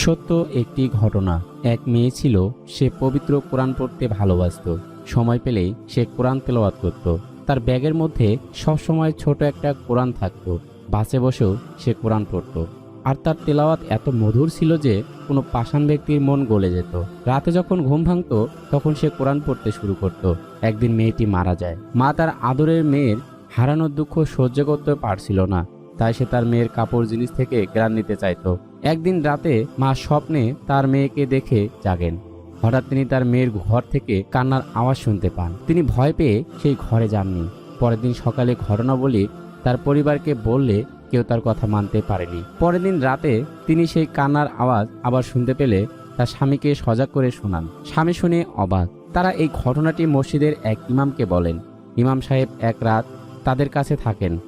সত্য একটি ঘটনা। এক মেয়ে ছিল, সে পবিত্র কোরআন পড়তে ভালোবাসত। সময় পেলেই সে কোরআন তেলাওয়াত করত। তার ব্যাগের মধ্যে সবসময় ছোট একটা কোরআন থাকতো। বাসে বসেও সে কোরআন পড়ত। আর তার তেলাওয়াত এত মধুর ছিল যে, কোনো পাষাণ ব্যক্তির মন গলে যেত। রাতে যখন ঘুম ভাঙতো, তখন সে কোরআন পড়তে শুরু করত। একদিন মেয়েটি মারা যায়। মা তার আদরের মেয়ের হারানোর দুঃখ সহ্য করতে পারছিল না। তাই সে তার মেয়ের কাপড় জিনিস থেকে গ্রান নিতে চাইতো। একদিন রাতে মা স্বপ্নে তার মেয়েকে দেখে জাগেন। হঠাৎ তিনি তার মেয়ের ঘর থেকে কান্নার আওয়াজ শুনতে পান। তিনি ভয় পেয়ে সেই ঘরে যাননি। পরের দিন সকালে ঘটনা বলে তার পরিবারকে বললে কেউ তার কথা মানতে পারেনি। পরের দিন রাতে তিনি সেই কান্নার আওয়াজ আবার শুনতে পেলে তার স্বামীকে সজাগ করে শোনান। স্বামী শুনে অবাক। তারা এই ঘটনাটি মসজিদের এক ইমামকে বলেন। ইমাম সাহেব এক রাত তাদের কাছে থাকেন।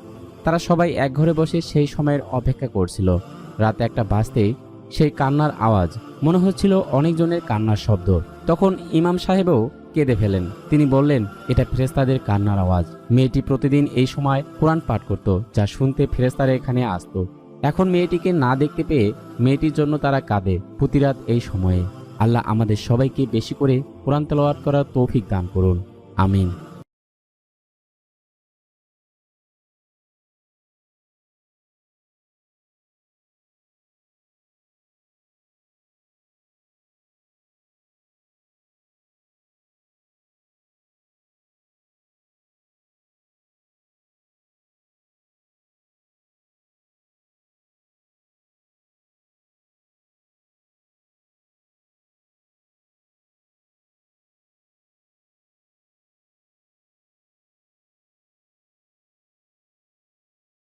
তারা সবাই এক ঘরে বসে সেই সময়ের অপেক্ষা করছিল। রাত একটা বাজতেই সেই কান্নার আওয়াজ, মনে হচ্ছিল অনেকজনের কান্নার শব্দ। তখন ইমাম সাহেবও কেঁদে ফেলেন। তিনি বললেন, এটা ফেরেস্তাদের কান্নার আওয়াজ। মেয়েটি প্রতিদিন এই সময় কোরআন পাঠ করত, যা শুনতে ফেরেস্তারা এখানে আসতো। এখন মেয়েটিকে না দেখতে পেয়ে মেয়েটির জন্য তারা কাঁদে প্রতিরাত এই সময়ে। আল্লাহ আমাদের সবাইকে বেশি করে কোরআন তেলাওয়াত করার তৌফিক দান করুন। আমিন।